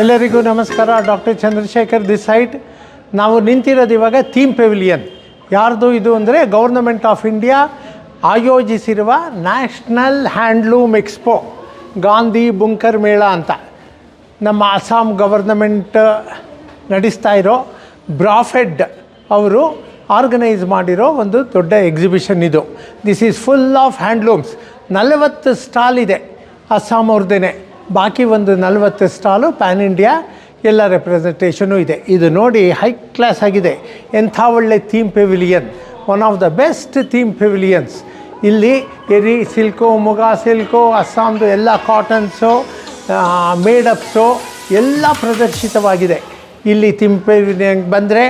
ಎಲ್ಲರಿಗೂ ನಮಸ್ಕಾರ. Doctor Chandrashekhar this side. ನಾವು ನಿಂತಿರೋದು ಇವಾಗ ಥೀಮ್ ಪೆವಿಲಿಯನ್. ಯಾರ್ದು ಇದು ಅಂದರೆ ಗೌರ್ನಮೆಂಟ್ ಆಫ್ ಇಂಡಿಯಾ ಆಯೋಜಿಸಿರುವ national handloom expo, Gandhi Bunkar Mela ಅಂತ. ನಮ್ಮ ಅಸ್ಸಾಂ ಗವರ್ನಮೆಂಟ್ ನಡೆಸ್ತಾ ಇರೋ ಬ್ರಾಫೆಡ್ ಅವರು ಆರ್ಗನೈಸ್ ಮಾಡಿರೋ ಒಂದು ದೊಡ್ಡ ಎಕ್ಸಿಬಿಷನ್ ಇದು. This is full of handlooms ನಲವತ್ತು ಸ್ಟಾಲ್ ಇದೆ ಅಸ್ಸಾಂ ಅವ್ರದ್ದೇ ಬಾಕಿ ಒಂದು ನಲವತ್ತು ಸ್ಟಾಲು ಪ್ಯಾನ್ ಇಂಡಿಯಾ ಎಲ್ಲ ರೆಪ್ರೆಸೆಂಟೇಷನು ಇದೆ. ಇದು ನೋಡಿ ಹೈ ಕ್ಲಾಸ್ ಆಗಿದೆ. ಎಂಥ ಒಳ್ಳೆ theme pavilion one of the best theme pavilions ಇಲ್ಲಿ ಎರಿ ಸಿಲ್ಕು ಮುಗಾ ಸಿಲ್ಕು ಅಸ್ಸಾಮ್ದು ಎಲ್ಲ ಕಾಟನ್ಸು ಮೇಡಪ್ಸು ಎಲ್ಲ ಪ್ರದರ್ಶಿತವಾಗಿದೆ. ಇಲ್ಲಿ ಥೀಮ್ ಪೆವಿಲಿಯನ್ ಬಂದರೆ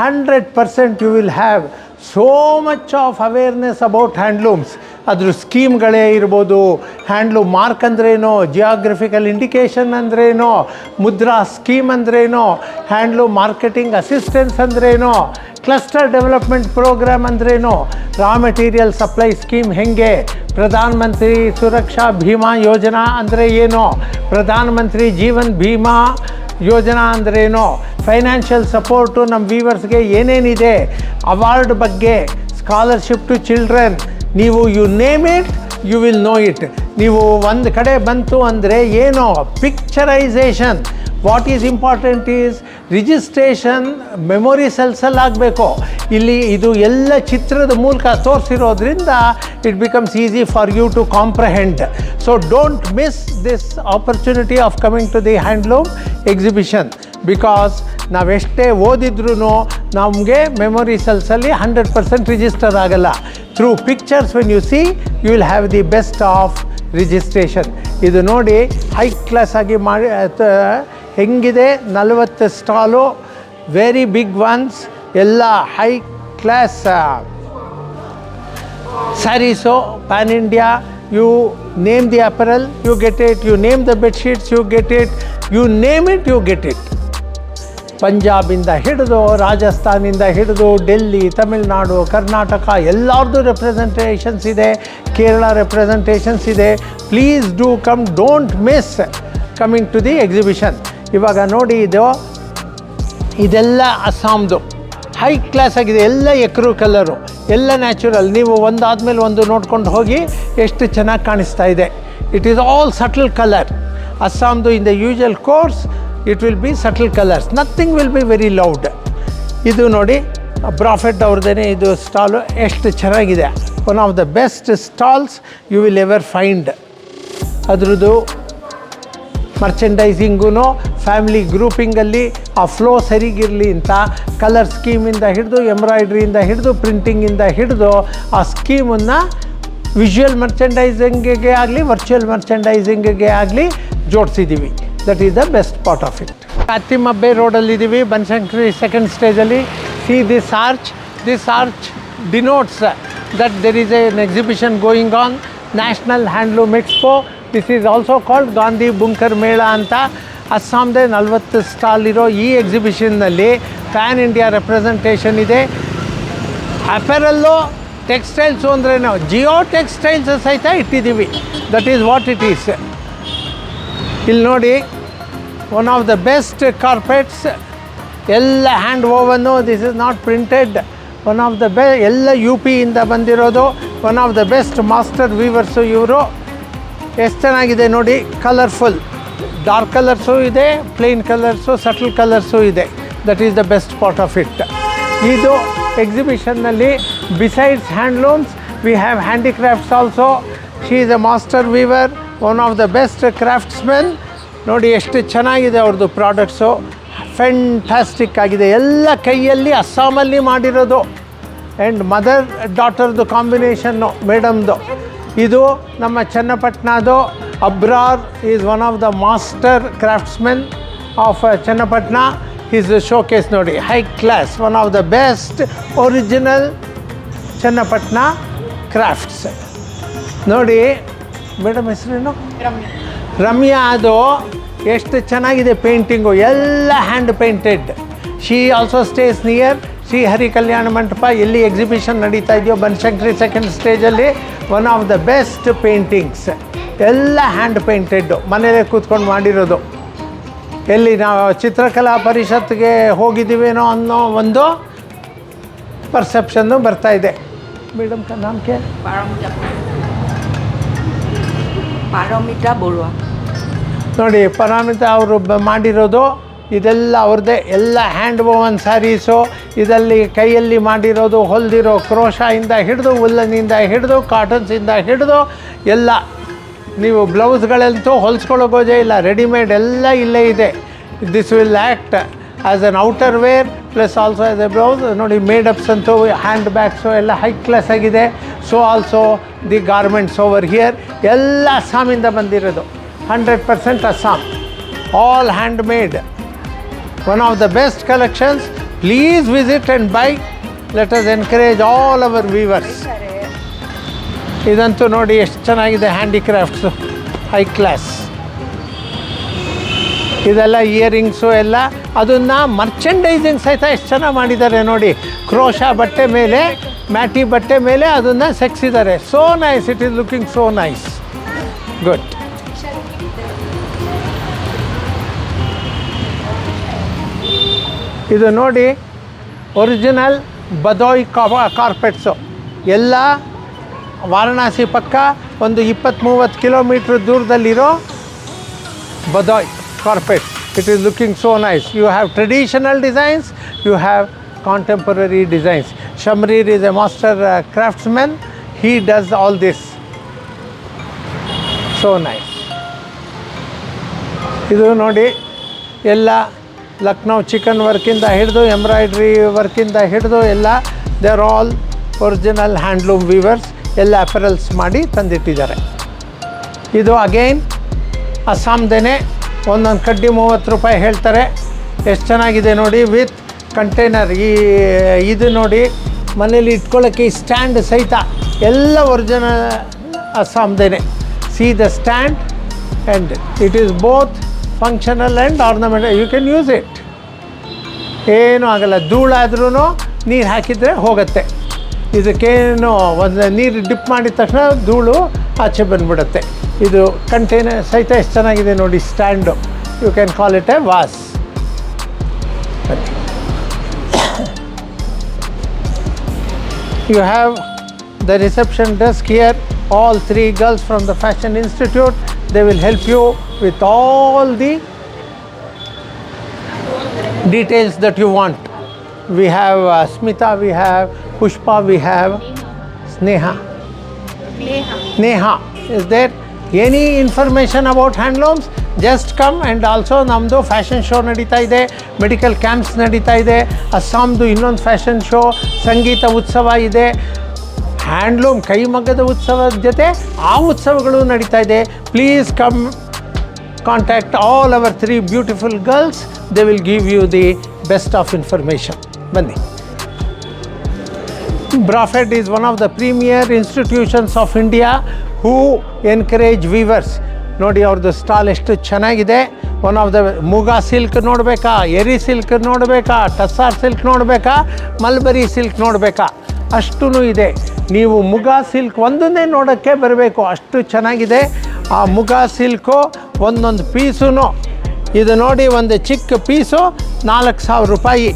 hundred percent you will have so much of awareness about handlooms ಅದ್ರ ಸ್ಕೀಮ್ಗಳೇ ಇರ್ಬೋದು. ಹ್ಯಾಂಡ್ಲೂಮ್ ಮಾರ್ಕ್ ಅಂದ್ರೇನು ಜಿಯಾಗ್ರಫಿಕಲ್ ಇಂಡಿಕೇಷನ್ ಅಂದ್ರೇನು, ಮುದ್ರಾ ಸ್ಕೀಮ್ ಅಂದ್ರೇನು, ಹ್ಯಾಂಡ್ಲು ಮಾರ್ಕೆಟಿಂಗ್ ಅಸಿಸ್ಟೆನ್ಸ್ ಅಂದ್ರೇನು ಕ್ಲಸ್ಟರ್ ಡೆವಲಪ್ಮೆಂಟ್ ಪ್ರೋಗ್ರಾಮ್ ಅಂದ್ರೇನು ರಾ ಮೆಟೀರಿಯಲ್ ಸಪ್ಲೈ ಸ್ಕೀಮ್ ಹೆಂಗೆ ಪ್ರಧಾನ ಮಂತ್ರಿ ಸುರಕ್ಷಾ ಭೀಮಾ ಯೋಜನಾ ಅಂದರೆ ಏನು ಪ್ರಧಾನ ಮಂತ್ರಿ ಜೀವನ್ ಭೀಮಾ ಯೋಜನಾ ಅಂದ್ರೇನು ಫೈನಾನ್ಷಿಯಲ್ ಸಪೋರ್ಟು ನಮ್ಮ ವೀವರ್ಸ್ಗೆ ಏನೇನಿದೆ ಅವಾರ್ಡ್ ಬಗ್ಗೆ ಸ್ಕಾಲರ್ಶಿಪ್ ಟು ಚಿಲ್ಡ್ರನ್ ನೀವು you name it you will know it ನೀವು ಒಂದು ಕಡೆ ಬಂತು ಅಂದರೆ ಏನೋ picturisation what is important is registration memory ಸೆಲ್ಸಲ್ಲಿ ಆಗಬೇಕು. ಇಲ್ಲಿ ಇದು ಎಲ್ಲ ಚಿತ್ರದ ಮೂಲಕ ತೋರಿಸಿರೋದ್ರಿಂದ it becomes easy for you to comprehend so don't miss this opportunity of coming to the handloom exhibition because ನಾವೆಷ್ಟೇ ಓದಿದ್ರೂ ನಮಗೆ ಮೆಮೊರಿ ಸೆಲ್ಸಲ್ಲಿ ಹಂಡ್ರೆಡ್ ಪರ್ಸೆಂಟ್ ರಿಜಿಸ್ಟರ್ ಆಗಲ್ಲ. Through pictures when you see you will have the best of registration ಇದು ನೋಡಿ high class ಆಗಿ ಮಾಡಿ ಹೆಂಗಿದೆ? ನಲವತ್ತು ಸ್ಟಾಲು ವೆರಿ ಬಿಗ್ ಒನ್ಸ್ ಎಲ್ಲ high class saris pan India you name the apparel you get it you name the bedsheets you get it you name it you get it ಪಂಜಾಬಿಂದ ಹಿಡಿದು, ರಾಜಸ್ಥಾನಿಂದ ಹಿಡಿದು, ಡೆಲ್ಲಿ, ತಮಿಳುನಾಡು, ಕರ್ನಾಟಕ ಎಲ್ಲರದ್ದು representations ಇದೆ, ಕೇರಳ ರೆಪ್ರೆಸೆಂಟೇಷನ್ಸ್ ಇದೆ. Please do come don't miss coming to the exhibition ಇವಾಗ ನೋಡಿ ಇದು, ಇದೆಲ್ಲ ಅಸ್ಸಾಮ್ದು. ಹೈ ಕ್ಲಾಸ್ ಆಗಿದೆ, ಎಲ್ಲ ಎಕ್ರು ಕಲರು ಎಲ್ಲ ನ್ಯಾಚುರಲ್ ನೀವು ಒಂದಾದ್ಮೇಲೆ ಒಂದು ನೋಡ್ಕೊಂಡು ಹೋಗಿ ಎಷ್ಟು ಚೆನ್ನಾಗಿ ಕಾಣಿಸ್ತಾ ಇದೆ. It is all subtle colour ಅಸ್ಸಾಮ್ದು in the usual course it will be subtle colours nothing will be very loud ಇದು ನೋಡಿ ಪ್ರಾಫಿಟ್ ಅವ್ರದ್ದೇ ಇದು ಸ್ಟಾಲು ಎಷ್ಟು ಚೆನ್ನಾಗಿದೆ. One of the best stalls you will ever find ಅದ್ರದ್ದು ಮರ್ಚೆಂಡೈಸಿಂಗೂ ಫ್ಯಾಮಿಲಿ ಗ್ರೂಪಿಂಗಲ್ಲಿ ಆ flow ಸರಿಗಿರಲಿ ಅಂತ ಕಲರ್ ಸ್ಕೀಮಿಂದ ಹಿಡಿದು ಎಂಬ್ರಾಯ್ಡ್ರಿಯಿಂದ ಹಿಡಿದು ಪ್ರಿಂಟಿಂಗಿಂದ ಹಿಡಿದು, ಆ ಸ್ಕೀಮನ್ನು ವಿಜುವಲ್ ಮರ್ಚೆಂಡೈಸಿಂಗಿಗೆ ಆಗಲಿ ವರ್ಚುವಲ್ ಮರ್ಚೆಂಡೈಸಿಂಗಿಗೆ ಆಗಲಿ ಜೋಡಿಸಿದ್ದೀವಿ that is the best part of it Attimabbe ರೋಡಲ್ಲಿದ್ದೀವಿ Banashankari second ಸ್ಟೇಜಲ್ಲಿ see this arch this arch denotes that there is an exhibition going on national handloom expo this is also called Gandhi Bunkar Mela ಅಂತ. ಅಸ್ಸಾಂದೇ ನಲವತ್ತು stall ಇರೋ ಈ ಎಕ್ಸಿಬಿಷನ್ನಲ್ಲಿ PAN India representation ಇದೆ. ಅಪೆರಲ್ಲು ಟೆಕ್ಸ್ಟೈಲ್ಸು ಅಂದರೆ ನಾವು. Jio textiles ಸಹಿತ ಇಟ್ಟಿದ್ದೀವಿ. That is what it is ಇಲ್ಲಿ ನೋಡಿ one of the best carpets ಎಲ್ಲ hand woven this is not printed one of the be ಎಲ್ಲ ಯು ಪಿಯಿಂದ ಬಂದಿರೋದು. One of the best master weavers ಇವರು. ಎಷ್ಟು ಚೆನ್ನಾಗಿದೆ ನೋಡಿ ಕಲರ್ಫುಲ್ ಡಾರ್ಕ್ ಕಲರ್ಸು ಇದೆ ಪ್ಲೇನ್ ಕಲರ್ಸು ಸಟಲ್ ಕಲರ್ಸು ಇದೆ. That is the best part of it ಇದು ಎಕ್ಸಿಬಿಷನ್ನಲ್ಲಿ besides handlooms we have handicrafts also she is a master weaver one of the best craftsmen ನೋಡಿ ಎಷ್ಟು ಚೆನ್ನಾಗಿದೆ ಅವ್ರದ್ದು ಪ್ರಾಡಕ್ಟ್ಸು ಫ್ಯಾಂಟಾಸ್ಟಿಕ್ ಆಗಿದೆ. ಎಲ್ಲ ಕೈಯಲ್ಲಿ ಅಸ್ಸಾಮಲ್ಲಿ ಮಾಡಿರೋದು. ಆ್ಯಂಡ್ ಮದರ್ ಡಾಟರ್ದು ಕಾಂಬಿನೇಷನ್ನು ಮೇಡಮ್ದು ಇದು ನಮ್ಮ ಚನ್ನಪಟ್ಟಣದು Abrar is one of the master craftsmen of Channapatna. Is showcase ನೋಡಿ. High class one of the best original Channapatna crafts ನೋಡಿ ಮೇಡಮ್ ಹೆಸರೇನು? ರಮ್ಯಾ. ಅದು ಎಷ್ಟು ಚೆನ್ನಾಗಿದೆ ಪೇಂಟಿಂಗು ಎಲ್ಲ hand painted she also stays near Shri Hari Kalyana Mantapa ಎಲ್ಲಿ exhibition ನಡೀತಾ ಇದೆಯೋ ಬನಶಂಕರಿ ಸೆಕೆಂಡ್ ಸ್ಟೇಜಲ್ಲಿ one of the best paintings ಎಲ್ಲ ಹ್ಯಾಂಡ್ ಪೇಂಟೆಡ್ಡು ಮನೆಯಲ್ಲೇ ಕೂತ್ಕೊಂಡು ಮಾಡಿರೋದು. ಎಲ್ಲಿ ನಾವು ಚಿತ್ರಕಲಾ ಪರಿಷತ್ಗೆ ಹೋಗಿದ್ದೀವೇನೋ ಅನ್ನೋ ಒಂದು ಪರ್ಸೆಪ್ಷನ್ನು ಬರ್ತಾ ಇದೆ. ಮೇಡಮ್ ಕ ಪಾರಮಿತಾ ಬರುವ. ನೋಡಿ, ಪರಾಮಿತಾ ಅವರು ಮಾಡಿರೋದು ಇದೆಲ್ಲ ಅವ್ರದ್ದೇ. ಎಲ್ಲ ಹ್ಯಾಂಡ್ ಓವನ್ ಸ್ಯಾರೀಸು ಇದರಲ್ಲಿ ಕೈಯಲ್ಲಿ ಮಾಡಿರೋದು ಹೊಲ್ದಿರೋ ಕ್ರೋಶಾಯಿಂದ ಹಿಡಿದು ಉಲ್ಲನಿಂದ ಹಿಡಿದು ಕಾಟನ್ಸಿಂದ ಹಿಡಿದು, ಎಲ್ಲ ನೀವು ಬ್ಲೌಸ್ಗಳಂತೂ ಹೊಲ್ಸ್ಕೊಳ್ಳೋಗೋದೇ ಇಲ್ಲ. ರೆಡಿಮೇಡ್ ಎಲ್ಲ ಇಲ್ಲೇ ಇದೆ. This will act as an outer wear plus also as a blouse ನೋಡಿ ಮೇಡಪ್ಸ್ ಅಂತೂ ಹ್ಯಾಂಡ್ ಬ್ಯಾಗ್ಸು ಎಲ್ಲ ಹೈ ಕ್ಲಾಸ್ ಆಗಿದೆ. So also the garments over here ಎಲ್ಲ ಅಸ್ಸಾಮಿಂದ ಬಂದಿರೋದು. Hundred percent Assam all hand made one of the best collections please visit and buy let us encourage all our weavers ಇದಂತೂ ನೋಡಿ ಎಷ್ಟು ಚೆನ್ನಾಗಿದೆ handicrafts high class ಇದೆಲ್ಲ earrings ಎಲ್ಲ ಅದನ್ನು ಮರ್ಚೆಂಡೈಸಿಂಗ್ ಸಹಿತ ಎಷ್ಟು ಚೆನ್ನಾಗಿ ಮಾಡಿದ್ದಾರೆ ನೋಡಿ. ಕ್ರೋಶ ಬಟ್ಟೆ ಮೇಲೆ, ಮ್ಯಾಟಿ ಬಟ್ಟೆ ಮೇಲೆ ಅದನ್ನು ಸೆಕ್ಸಿದ್ದಾರೆ. So nice it is looking so nice good ಇದು ನೋಡಿ ಒರಿಜಿನಲ್ ಬದೋಯ್ ಕಾರ್ಪೆಟ್ಸು ಎಲ್ಲ ವಾರಣಾಸಿ ಪಕ್ಕ ಒಂದು ಇಪ್ಪತ್ತು ಮೂವತ್ತು kilometre ದೂರದಲ್ಲಿರೋ Bhadohi carpet it is looking so nice you have traditional designs you have contemporary designs Shamrir is a master craftsman he does all this so nice ಇದು ನೋಡಿ, ಎಲ್ಲ ಲಕ್ನೋ ಚಿಕನ್ ವರ್ಕಿಂದ ಹಿಡಿದು ಎಂಬ್ರಾಯ್ಡ್ರಿ ವರ್ಕಿಂದ ಹಿಡಿದು, ಎಲ್ಲ they are all original handloom weavers ಎಲ್ಲ apparels ಮಾಡಿ ತಂದಿಟ್ಟಿದ್ದಾರೆ. ಇದು ಅಗೈನ್ ಅಸ್ಸಾಮ್ದೇನೆ ಒಂದೊಂದು ಕಡ್ಡಿ ಮೂವತ್ತು ರೂಪಾಯಿ ಹೇಳ್ತಾರೆ. ಎಷ್ಟು ಚೆನ್ನಾಗಿದೆ ನೋಡಿ, ವಿತ್ ಕಂಟೈನರ್. ಈ, ಇದು ನೋಡಿ, ಮನೇಲಿ ಇಟ್ಕೊಳ್ಳೋಕ್ಕೆ ಈ ಸ್ಟ್ಯಾಂಡ್ ಸಹಿತ ಎಲ್ಲ ಒರಿಜಿನ ಅಸ್ಸಾಮ್ದೇನೆ. See the stand and it is both functional and ornament you can use it ಏನೂ ಆಗಲ್ಲ ಧೂಳಾದ್ರೂ ನೀರು ಹಾಕಿದರೆ ಹೋಗುತ್ತೆ. ಇದಕ್ಕೇನು ಒಂದು ನೀರು ಡಿಪ್ ಮಾಡಿದ ತಕ್ಷಣ ಧೂಳು ಆಚೆ ಬಂದುಬಿಡುತ್ತೆ. ಇದು ಕಂಟೈನರ್ ಸಹಿತ ಎಷ್ಟು ಚೆನ್ನಾಗಿದೆ ನೋಡಿ stand you can call it a vase You have the reception desk here, all three girls from the Fashion Institute. They will help you with all the details that you want. We have uh, Smita, we have Pushpa, we have Sneha. Neha. Is there any information about handlooms just come and also ನಮ್ಮದು fashion show ನಡೀತಾ ಇದೆ medical camps ನಡೀತಾ ಇದೆ ಅಸ್ಸಾಮ್ದು ಇನ್ನೊಂದು fashion show ಸಂಗೀತ ಉತ್ಸವ ಇದೆ. Handloom ಕೈಮಗ್ಗದ ಉತ್ಸವದ ಜೊತೆ ಆ ಉತ್ಸವಗಳು ನಡೀತಾ ಇದೆ. Please come contact all our three beautiful girls they will give you the best of information ಬನ್ನಿ. Brafed is one of the premier institutions of India. Who encourage weavers ನೋಡಿ ಅವ್ರದ್ದು ಸ್ಟಾಲ್ ಎಷ್ಟು ಚೆನ್ನಾಗಿದೆ. One of the muga silk ನೋಡಬೇಕಾ? Eri silk ನೋಡಬೇಕಾ? Tussar silk ನೋಡಬೇಕಾ? Mulberry silk ನೋಡಬೇಕಾ? ಅಷ್ಟೂ ಇದೆ. ನೀವು ಮುಗಾ ಸಿಲ್ಕ್ ಒಂದನ್ನೇ ನೋಡೋಕ್ಕೆ ಬರಬೇಕು. ಅಷ್ಟು ಚೆನ್ನಾಗಿದೆ. ಆ ಮುಗಾ ಸಿಲ್ಕು ಒಂದೊಂದು ಪೀಸೂ ಇದು ನೋಡಿ, ಒಂದು ಚಿಕ್ಕ ಪೀಸು ನಾಲ್ಕು ಸಾವಿರ ರೂಪಾಯಿ.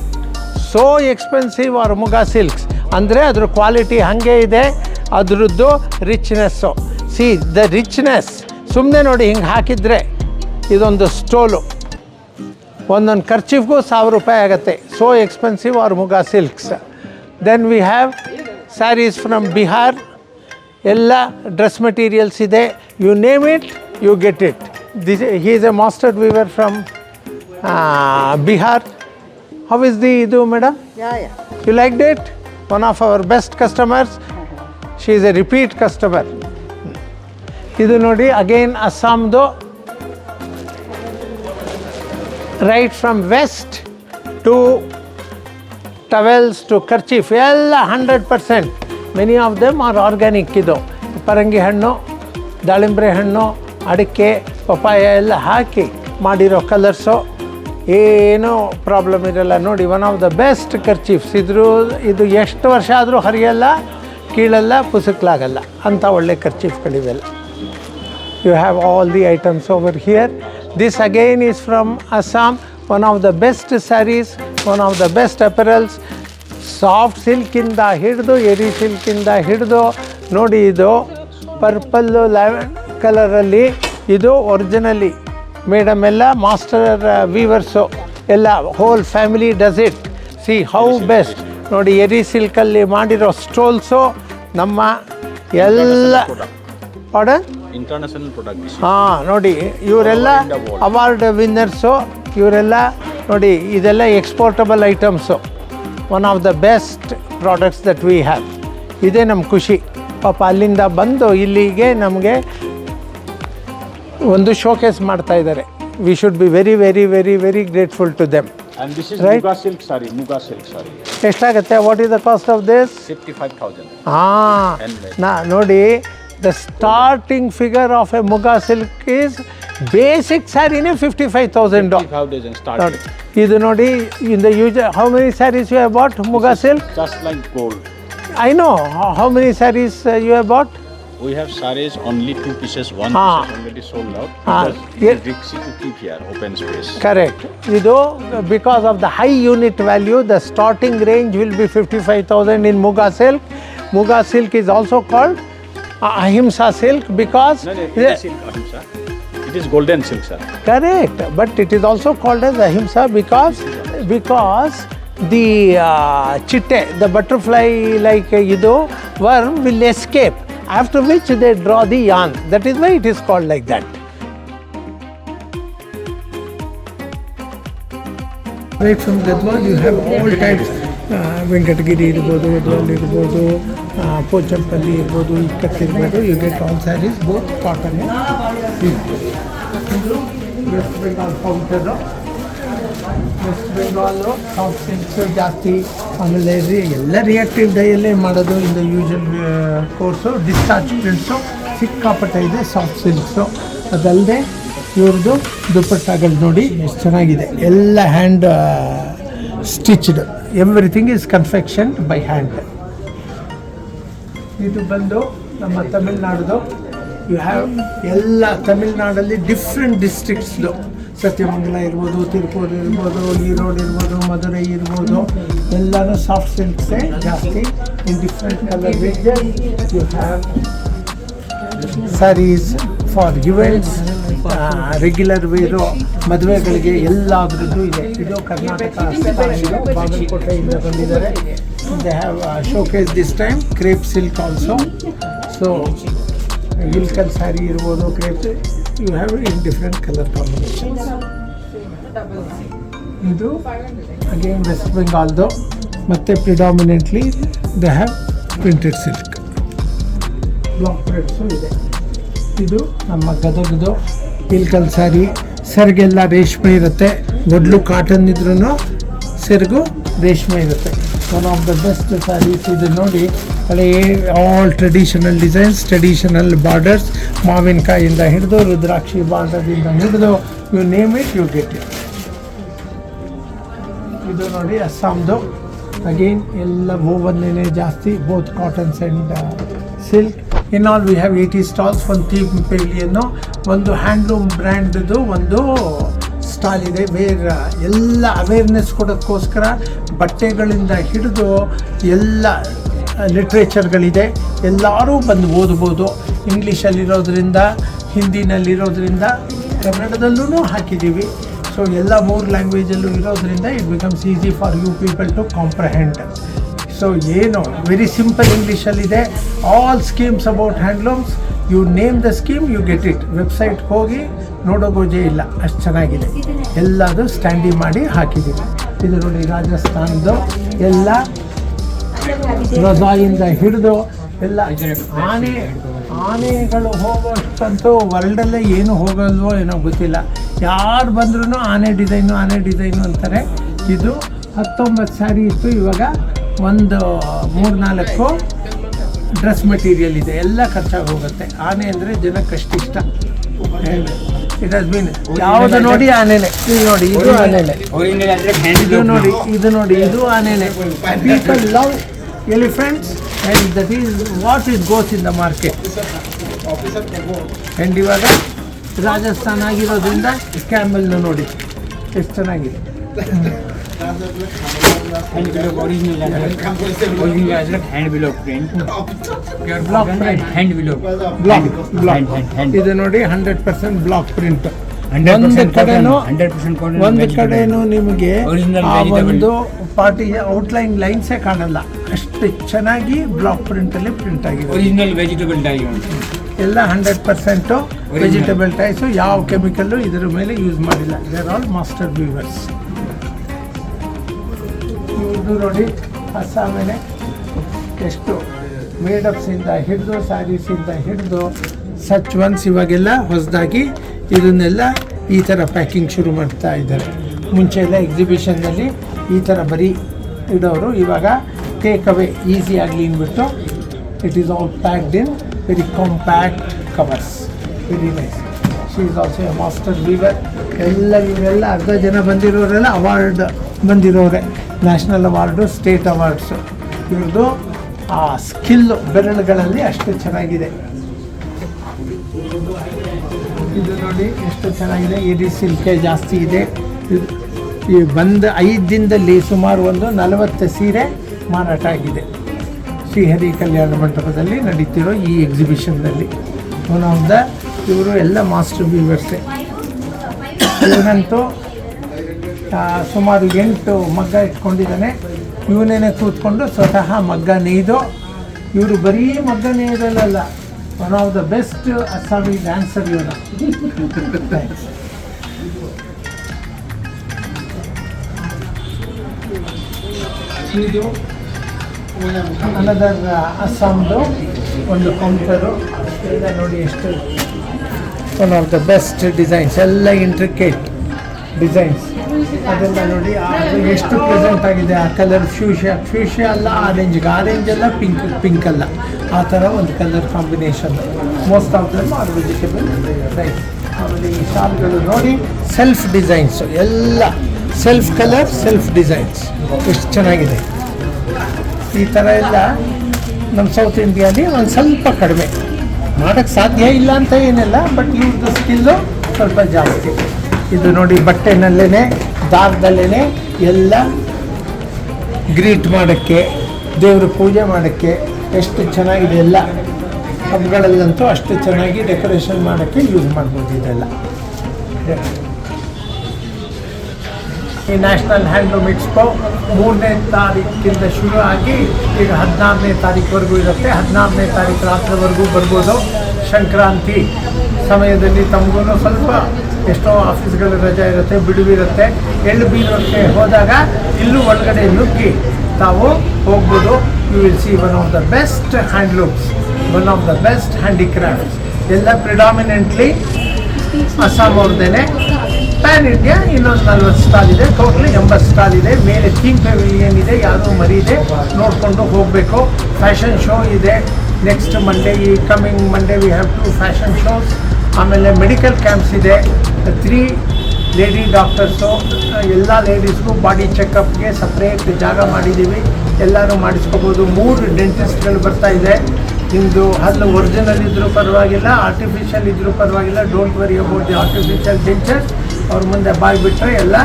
So expensive are muga silks ಅಂದರೆ ಅದ್ರ ಕ್ವಾಲಿಟಿ ಹಾಗೆ ಇದೆ. ಅದರದ್ದು ರಿಚ್ನೆಸ್ಸು ಸಿ ದ ರಿಚ್ನೆಸ್ ಸುಮ್ಮನೆ ನೋಡಿ ಹಿಂಗೆ ಹಾಕಿದರೆ ಇದೊಂದು ಸ್ಟೋಲು. ಒಂದೊಂದು ಖರ್ಚಿಗೂ ಸಾವಿರ ರೂಪಾಯಿ ಆಗುತ್ತೆ. So expensive are muga silks then we have sarees from Bihar ಎಲ್ಲ ಡ್ರೆಸ್ ಮೆಟೀರಿಯಲ್ಸ್ ಇದೆ. You name it you get it this he is a mastered weaver from Bihar how is the ಇದು madam you liked it one of our best customers best is a repeat customer repeat customer. ಇದು ನೋಡಿ again ಅಸ್ಸಾಮ್ದು right from west to towels to kerchief ಎಲ್ಲ hundred percent many of them are organic ಇದು. ಪರಂಗಿ ಹಣ್ಣು, ದಾಳಿಂಬ್ರೆ ಹಣ್ಣು, ಅಡಿಕೆ papaya ಎಲ್ಲ ಹಾಕಿ ಮಾಡಿರೋ ಕಲರ್ಸು ಏನೂ ಪ್ರಾಬ್ಲಮ್ ಇರಲ್ಲ. ನೋಡಿ one of the best kerchiefs ಇದ್ರು, ಇದು ಎಷ್ಟು ವರ್ಷ ಆದರೂ ಹರಿಯಲ್ಲ, ಕೀಳಲ್ಲ, ಪುಸುಕ್ಲಾಗಲ್ಲ. ಅಂಥ ಒಳ್ಳೆ ಕರ್ಚೀಫ್ಗಳಿವೆಲ್ಲ you have all the items over here This again is from Assam, one of the best sarees, one of the best apparels. Soft ಸಿಲ್ಕಿಂದ ಹಿಡಿದು ಎರಿ ಸಿಲ್ಕಿಂದ ಹಿಡಿದು ನೋಡಿ ಇದು ಪರ್ಪಲ್ಲು ಲ್ಯಾವೆಂಡ್ ಕಲರಲ್ಲಿ ಇದು ಒರಿಜಿನಲಿ ಮೇಡಮ್ ಎಲ್ಲ ಮಾಸ್ಟರ್ ವೀವರ್ಸು ಎಲ್ಲ whole family does it see how best ನೋಡಿ ಎರಿ ಸಿಲ್ಕಲ್ಲಿ ಮಾಡಿರೋ ಸ್ಟೋಲ್ಸು ನಮ್ಮ ಎಲ್ಲ ಆರ್ಡರ್ international ಪ್ರೊಡಕ್ಟ್. ಹಾಂ ನೋಡಿ ಇವರೆಲ್ಲ ಅವಾರ್ಡ್ ವಿನ್ನರ್ಸು ಇವರೆಲ್ಲ ನೋಡಿ ಇದೆಲ್ಲ exportable items one of the best products that we have ಇದೇ ನಮ್ಮ ಖುಷಿ. ಪಾಪ ಅಲ್ಲಿಂದ ಬಂದು ಇಲ್ಲಿಗೆ ನಮಗೆ ಒಂದು ಶೋಕೇಸ್ ಮಾಡ್ತಾ ಇದ್ದಾರೆ. We should be very very very very grateful to them ಎಷ್ಟಾಗುತ್ತೆ? What is the cost of this 55,000. ಹಾಂ ನೋಡಿ the starting figure of a muga silk is basic ಸ್ಯಾರಿನೇ fifty five thousand 50,000 ನೋಡಿ starting. ಇದು ನೋಡಿ in the use how many sarees you have bought muga silk Just like gold. I know how many sarees you have bought We have sarees only two pieces, one Ah. piece is already sold out. Ah, Because yeah. it's risky to keep here, open space. Correct ಇದು because of the high unit value the starting range will be fifty five thousand in muga silk muga silk is also called ahimsa silk because no, no, it is silk ahimsa. It is golden silk, sir. Correct, but it is also called as ahimsa because because the uh, chitte, the butterfly like uh, worm will escape. After which they draw the yarn. That is why it is called like that. Right from Gadwal, you have all types Venkatagiri ಇರ್ಬೋದು ಗದ್ವಾಲ್ ಇರ್ಬೋದು ಪೋಚಂಪಲ್ಲಿ ಇರ್ಬೋದು ಇಕ್ಕತ್ ಇರ್ಬೋದು you get all sarees both cotton West Bengal powder West Bengal soft silks ಜಾಸ್ತಿ, ಆಮೇಲೆ ರೀ ಎಲ್ಲ reactive ಡೈಯಲ್ಲೇ ಮಾಡೋದು ಇಂದ ಯೂಶಲ್ ಕೋರ್ಸು ಡಿಸ್ಚಾರ್ಜ್ ಪ್ರಿಂಟ್ಸು ಸಿಕ್ಕಾಪಟ್ಟೆ ಇದೆ ಸಾಫ್ಟ್ ಸಿಲ್ಕ್ಸು ಅದಲ್ಲದೆ ಇವ್ರದ್ದು ದುಪ್ಪಟ್ಟಾಗಳು ನೋಡಿ, ಎಷ್ಟು ಚೆನ್ನಾಗಿದೆ. ಎಲ್ಲ hand stitched everything is confection by hand ಇದು ಬಂದು ನಮ್ಮ ತಮಿಳ್ನಾಡುದು. ಯು ಹ್ಯಾವ್ ಎಲ್ಲ ತಮಿಳ್ನಾಡಲ್ಲಿ ಡಿಫ್ರೆಂಟ್ ಡಿಸ್ಟ್ರಿಕ್ಟ್ಸ್ದು ಸತ್ಯಮಂಗಲ ಇರ್ಬೋದು ತಿರುಪೂರ್ ಇರ್ಬೋದು, ಈರೋಡ್ ಇರ್ಬೋದು, ಮಧುರೈ ಇರ್ಬೋದು. ಎಲ್ಲನೂ ಸಾಫ್ಟ್ ಸಿಲ್ಕ್ಸೇ ಜಾಸ್ತಿ in different colour you have saris for events regular wear ಮದುವೆಗಳಿಗೆ ಎಲ್ಲದ್ರದ್ದು ಇದೆ. ಇದು ಕರ್ನಾಟಕ ಬಾಗಲಕೋಟೆಯಿಂದ ಬಂದಿದ್ದಾರೆ. They have showcase this time crepe silk also so Ilkal sari ಇರ್ಬೋದು crepe you have in different colour combinations ಇದು ಅಗೇನ್ ವೆಸ್ಟ್ ಬೆಂಗಾಲ್ದು ಮತ್ತು predominantly they have printed silk block prints ಇದೆ. ಇದು ನಮ್ಮ ಗದಗದು ಇಲ್ಕಲ್ ಸಾರಿ. ಸರಿಗೆಲ್ಲ ರೇಷ್ಮೆ ಇರುತ್ತೆ. ಮೊದಲು ಕಾಟನ್ ಇದ್ರೂ ಸೆರಗು ರೇಷ್ಮೆ ಇರುತ್ತೆ. One of the best saris ಇದು ನೋಡಿ. ಹಳೆ all traditional designs traditional borders ಮಾವಿನಕಾಯಿಂದ ಹಿಡಿದು, ರುದ್ರಾಕ್ಷಿ ಬಾರ್ಡರಿಂದ ಹಿಡಿದು you name it you get it ಇದು ನೋಡಿ ಅಸ್ಸಾಮ್ದು. ಅಗೇನ್ ಎಲ್ಲ ಓವನ್ನೇ ಜಾಸ್ತಿ both cottons and silk in all we have eighty stalls ಒಂದು ಥೀಮ್ ಪೇಲಿಯನ್ನು ಒಂದು ಹ್ಯಾಂಡ್ಲೂಮ್ ಬ್ರ್ಯಾಂಡ್ದು ಒಂದು ಸ್ಟಾಲ್ ಇದೆ. ವೇರ್ ಎಲ್ಲ ಅವೇರ್ನೆಸ್ ಕೊಡೋಕ್ಕೋಸ್ಕರ ಬಟ್ಟೆಗಳಿಂದ ಹಿಡಿದು ಎಲ್ಲ ಲಿಟ್ರೇಚರ್ಗಳಿದೆ ಎಲ್ಲರೂ ಬಂದು ಓದ್ಬೋದು. ಇಂಗ್ಲೀಷಲ್ಲಿರೋದ್ರಿಂದ ಹಿಂದಿನಲ್ಲಿರೋದ್ರಿಂದ ಕನ್ನಡದಲ್ಲೂ ಹಾಕಿದ್ದೀವಿ. ಸೊ ಎಲ್ಲ ಮೂರು ಲ್ಯಾಂಗ್ವೇಜಲ್ಲೂ ಇರೋದ್ರಿಂದ it becomes easy for you people to comprehend so ಏನು very simple ಇಂಗ್ಲೀಷಲ್ಲಿದೆ all schemes about handlooms you name the scheme you get it ವೆಬ್ಸೈಟ್ಗೆ ಹೋಗಿ ನೋಡೋ ಗೋಜೆ ಇಲ್ಲ. ಅಷ್ಟು ಚೆನ್ನಾಗಿದೆ. ಎಲ್ಲದು ಸ್ಟ್ಯಾಂಡಿ ಮಾಡಿ ಹಾಕಿದ್ದೀವಿ. ಇದು ನೋಡಿ ರಾಜಸ್ಥಾನದ್ದು. ಎಲ್ಲ ರಜಾಯಿಂದ ಹಿಡಿದು ಎಲ್ಲ ಆನೆ, ಆನೆಗಳು ಹೋಗೋಷ್ಟಂತೂ ವರ್ಲ್ಡಲ್ಲೇ ಏನು ಹೋಗಲ್ವೋ ಏನೋ ಗೊತ್ತಿಲ್ಲ. ಯಾರು ಬಂದ್ರೂ ಆನೆ ಡಿಸೈನು ಆನೆ ಡಿಸೈನು ಅಂತಾರೆ. ಇದು ಹತ್ತೊಂಬತ್ತು ಸ್ಯಾರಿ ಇತ್ತು. ಇವಾಗ ಒಂದು ಮೂರ್ನಾಲ್ಕು ಡ್ರೆಸ್ ಮೆಟೀರಿಯಲ್ ಇದೆ. ಎಲ್ಲ ಖರ್ಚಾಗಿ ಹೋಗುತ್ತೆ ಆನೆ ಅಂದರೆ ಜನಕ್ಕೆ ಅಷ್ಟಿಷ್ಟ. ಇಟ್ ಹಸ್ ಬೀನ್ ಯಾವುದು ನೋಡಿ ಆನೆನೆ. ಇದು ನೋಡಿ ಇದು ಆನೆನೆ. ಇದು ನೋಡಿ ಇದು ನೋಡಿ ಇದು ಆನೆನೆ. People love elephants and that is what is goes in the market and ಇವಾಗ ರಾಜಸ್ಥಾನ ಆಗಿರೋದ್ರಿಂದ ಕ್ಯಾಮಲ್ನ ನೋಡಿ. ಎಷ್ಟು ಚೆನ್ನಾಗಿದೆ. Hand below original print block print hand block ನೋಡಿ ಹಂಡ್ರೆಡ್ ಪರ್ಸೆಂಟ್ ಬ್ಲಾಕ್ ಪ್ರಿಂಟ್ ಒಂದು ನಿಮಗೆ ಒಂದು ಪಾರ್ಟಿ ಔಟ್ಲೈನ್ ಲೈನ್ಸೇ ಕಾಣಲ್ಲ. ಅಷ್ಟು ಚೆನ್ನಾಗಿ ಬ್ಲಾಕ್ ಪ್ರಿಂಟ್ ಅಲ್ಲಿ ಪ್ರಿಂಟ್ ಆಗಿದೆ. ಒರಿಜಿನಲ್ ವೆಜಿಟೇಬಲ್ ಡೈ ಎಲ್ಲ ಹಂಡ್ರೆಡ್ ಪರ್ಸೆಂಟ್ ವೆಜಿಟೇಬಲ್ ಟೈಸು ಯಾವ ಕೆಮಿಕಲ್ಲು ಇದರ ಮೇಲೆ ಯೂಸ್ ಮಾಡಿಲ್ಲ. ದೇರ್ ಆಲ್ ಮಾಸ್ಟರ್ ವ್ಯೂವರ್ಸ್ ಇದು ನೋಡಿ ಅಸ್ಸಾಮೇನೆ ಎಷ್ಟು ಮೇಡಪ್ಸಿಂದ ಹಿಡಿದು ಸ್ಯಾರೀಸಿಂದ ಹಿಡಿದು, ಸಚ್ ಒನ್ಸ್ ಇವಾಗೆಲ್ಲ ಹೊಸದಾಗಿ ಇದನ್ನೆಲ್ಲ ಈ ಥರ ಪ್ಯಾಕಿಂಗ್ ಶುರು ಮಾಡ್ತಾ ಇದ್ದಾರೆ. ಮುಂಚೆ ಎಲ್ಲ ಎಕ್ಸಿಬಿಷನ್ನಲ್ಲಿ ಈ ಥರ ಬರೀ ಇಡೋರು, ಇವಾಗ ಟೇಕ್ ಅವೇ ಈಸಿ ಆಗಲಿ ಅಂದ್ಬಿಟ್ಟು it is all packed in very compact covers very nice she is also a master weaver ಎಲ್ಲ ಇವರೆಲ್ಲ ಅರ್ಧ ಜನ ಬಂದಿರೋರೆಲ್ಲ award ಬಂದಿರೋರೆ. National award, state awards. ಇವ್ರದ್ದು ಆ ಸ್ಕಿಲ್ ಬೆರಳುಗಳಲ್ಲಿ ಅಷ್ಟು ಚೆನ್ನಾಗಿದೆ. ಇದು ನೋಡಿ ಎಷ್ಟು ಚೆನ್ನಾಗಿದೆ. ಇಡೀ ಸಿಲ್ಕೆ ಜಾಸ್ತಿ ಇದೆ. ಈ ಬಂದ ಐದು ದಿನದಲ್ಲಿ ಸುಮಾರು ಒಂದು ನಲವತ್ತು ಸೀರೆ ಮಾರಾಟ ಆಗಿದೆ. ಶ್ರೀಹರಿ ಕಲ್ಯಾಣ ಮಂಟಪದಲ್ಲಿ ನಡೀತಿರೋ ಈ ಎಕ್ಸಿಬಿಷನ್ನಲ್ಲಿ ಒನ್ ಆಫ್ ದ ಇವರು ಎಲ್ಲ ಮಾಸ್ಟರ್ ವ್ಯೂವರ್ಸೆ ಇವನಂತೂ ಸುಮಾರು ಎಂಟು ಮಗ್ಗ ಇಟ್ಕೊಂಡಿದ್ದಾನೆ. ಇವನೇನೆ ಕೂತ್ಕೊಂಡು ಸ್ವತಃ ಮಗ್ಗ ನೇಯ್ದು, ಇವರು ಬರೀ ಮಗ್ಗ ನೇಯ್ದಲ್ಲ one of the best Assami dancer ಇವನು ಇದು ಅನದರ್ ಅಸ್ಸಾಮ್ದು ಒಂದು ಕೌಂಟರು ಎಲ್ಲ ನೋಡಿ ಎಷ್ಟು one of the best designs ಎಲ್ಲ ಇಂಟ್ರಿಕೇಟ್ ಡಿಸೈನ್ಸ್ ಅದೆಲ್ಲ ನೋಡಿ ಅದು ಎಷ್ಟು ಪ್ರೆಸೆಂಟ್ ಆಗಿದೆ, ಆ ಕಲರ್ ಫ್ಯೂಷಿಯಾ ಫ್ಯೂಷಿಯಾ ಅಲ್ಲ ಆರೆಂಜ್ಗೆ ಆರೆಂಜ್ ಅಲ್ಲ ಪಿಂಕ್ ಪಿಂಕ್ ಅಲ್ಲ. ಆ ಥರ ಒಂದು colour combination most of them are vegetable rice ಆಮೇಲೆ ಈ ಶಾಲ್ಗಳು ನೋಡಿ ಸೆಲ್ಫ್ ಡಿಸೈನ್ಸು ಎಲ್ಲ ಸೆಲ್ಫ್ ಕಲರ್ ಸೆಲ್ಫ್ ಡಿಸೈನ್ಸ್ ಎಷ್ಟು ಚೆನ್ನಾಗಿದೆ. ಈ ಥರ ಎಲ್ಲ ನಮ್ಮ ಸೌತ್ ಇಂಡಿಯಾಲಿ ಒಂದು ಸ್ವಲ್ಪ ಕಡಿಮೆ. ಮಾಡೋಕ್ಕೆ ಸಾಧ್ಯ ಇಲ್ಲ ಅಂತ ಏನಿಲ್ಲ ಬಟ್ ಇವ್ರದ್ದು ಸ್ಕಿಲ್ಲು ಸ್ವಲ್ಪ ಜಾಸ್ತಿ. ಇದು ನೋಡಿ ಬಟ್ಟೆನಲ್ಲೇ ದಾರದಲ್ಲೇ ಎಲ್ಲ ಗ್ರೀಟ್ ಮಾಡೋಕ್ಕೆ, ದೇವ್ರ ಪೂಜೆ ಮಾಡೋಕ್ಕೆ ಎಷ್ಟು ಚೆನ್ನಾಗಿದೆ ಎಲ್ಲ. ಹಬ್ಬಗಳಲ್ಲಂತೂ ಅಷ್ಟು ಚೆನ್ನಾಗಿ ಡೆಕೋರೇಷನ್ ಮಾಡೋಕ್ಕೆ ಯೂಸ್ ಮಾಡ್ಬೋದು ಇದೆಲ್ಲ. ಈ ನ್ಯಾಷನಲ್ ಹ್ಯಾಂಡ್ಲೂಮ್ ಎಕ್ಸ್ಪೋ ಮೂರನೇ ತಾರೀಕಿಂದ ಶುರು ಆಗಿ ಈಗ ಹದಿನಾರನೇ ತಾರೀಕುವರೆಗೂ ಇರುತ್ತೆ. ಹದಿನಾರನೇ ತಾರೀಕು ರಾತ್ರಿವರೆಗೂ ಬರ್ಬೋದು. ಸಂಕ್ರಾಂತಿ. ಸಮಯದಲ್ಲಿ ತಮಗೂ ಸ್ವಲ್ಪ ಎಷ್ಟೋ ಆಫೀಸ್ಗಳು ರಜೆ ಇರುತ್ತೆ ಬಿಡುವಿರುತ್ತೆ ಎಳ್ಳು ಬೀಳೋಕ್ಕೆ ಹೋದಾಗ ಇಲ್ಲೂ ಒಳಗಡೆ ನುಗ್ಗಿ ತಾವು ಹೋಗ್ಬೋದು. You will see one of the best handlooms one of the best handicrafts ಎಲ್ಲ ಪ್ರಿಡಾಮಿನೆಂಟ್ಲಿ ಅಸ್ಸಾಂ ಅವ್ರದ್ದೇನೆ. ಪ್ಯಾನ್ ಇಂಡಿಯಾ ಇನ್ನೊಂದು ನಲ್ವತ್ತು ಸ್ಟಾಲ್ ಇದೆ. ಟೋಟಲಿ ಎಂಬತ್ತು ಸ್ಟಾಲ್ ಇದೆ. ಮೇಲೆ ಥೀಮ್ ಪೆವಿಲಿಯನ್ ಇದೆ ಯಾವುದೋ ಮರಿ ಇದೆ. ನೋಡಿಕೊಂಡು ಹೋಗಬೇಕು. ಫ್ಯಾಷನ್ ಶೋ ಇದೆ. ನೆಕ್ಸ್ಟ್ ಮಂಡೇ ಈ coming Monday we have two fashion shows ಆಮೇಲೆ ಮೆಡಿಕಲ್ ಕ್ಯಾಂಪ್ಸ್ ಇದೆ. ತ್ರೀ ಲೇಡಿ ಡಾಕ್ಟರ್ಸು ಎಲ್ಲ ಲೇಡೀಸ್ಗೂ ಬಾಡಿ ಚೆಕಪ್ಗೆ ಸಪ್ರೇಟ್ ಜಾಗ ಮಾಡಿದ್ದೀವಿ ಎಲ್ಲರೂ ಮಾಡಿಸ್ಕೋಬೋದು. ಮೂರು ಡೆಂಟಿಸ್ಟ್ಗಳು ಬರ್ತಾ ಇದೆ. ನಿಮ್ಮದು ಹಲ್ಲು ಒರಿಜಿನಲ್ ಇದ್ದರೂ ಪರವಾಗಿಲ್ಲ ಆರ್ಟಿಫಿಷಿಯಲ್ ಇದ್ದರೂ ಪರವಾಗಿಲ್ಲ. Don't worry about the artificial dentures ಅವ್ರ ಮುಂದೆ ಬಾಯಿ ಬಿಟ್ಟರೆ ಎಲ್ಲ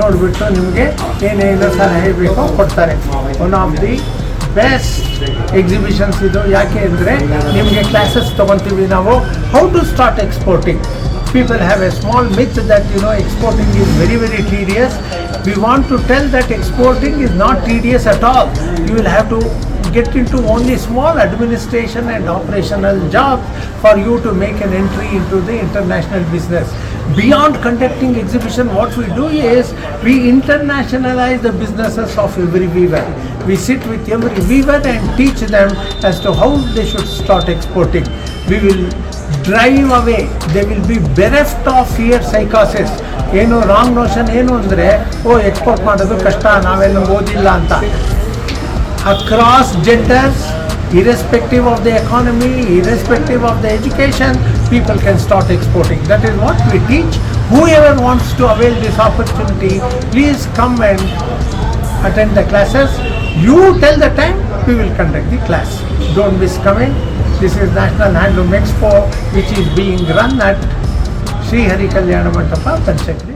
ನೋಡಿಬಿಟ್ಟು ನಿಮಗೆ ಏನೇನು ಸಲಹೆ ಬೇಕೋ ಕೊಡ್ತಾರೆ. One of the best exhibitions ಇದು ಯಾಕೆ ಅಂದರೆ ನಿಮಗೆ ಕ್ಲಾಸಸ್ ತೊಗೊತೀವಿ ನಾವು how to start exporting people have a small myth that you know exporting is very very tedious we want to tell that exporting is not tedious at all you will have to get into only small administration and operational jobs for you to make an entry into the international business Beyond conducting exhibition what we do is we internationalize the businesses of every weaver we sit with every weaver and teach them as to how they should start exporting we will drive away. They will be bereft of fear psychosis. ಏನು wrong notion ಏನು ಅಂದರೆ ಓ export ಮಾಡೋದು ಕಷ್ಟ ನಾವೆಲ್ಲ ಓದಿಲ್ಲ ಅಂತ across genders irrespective of the economy, irrespective of the education, people can start exporting. That is what we teach. Whoever wants to avail this opportunity, please come and attend the classes. You tell the time, we will conduct the class. Don't miss coming. This is National Handloom Expo, which is being run at Sri Hari Kalyana Mandapa,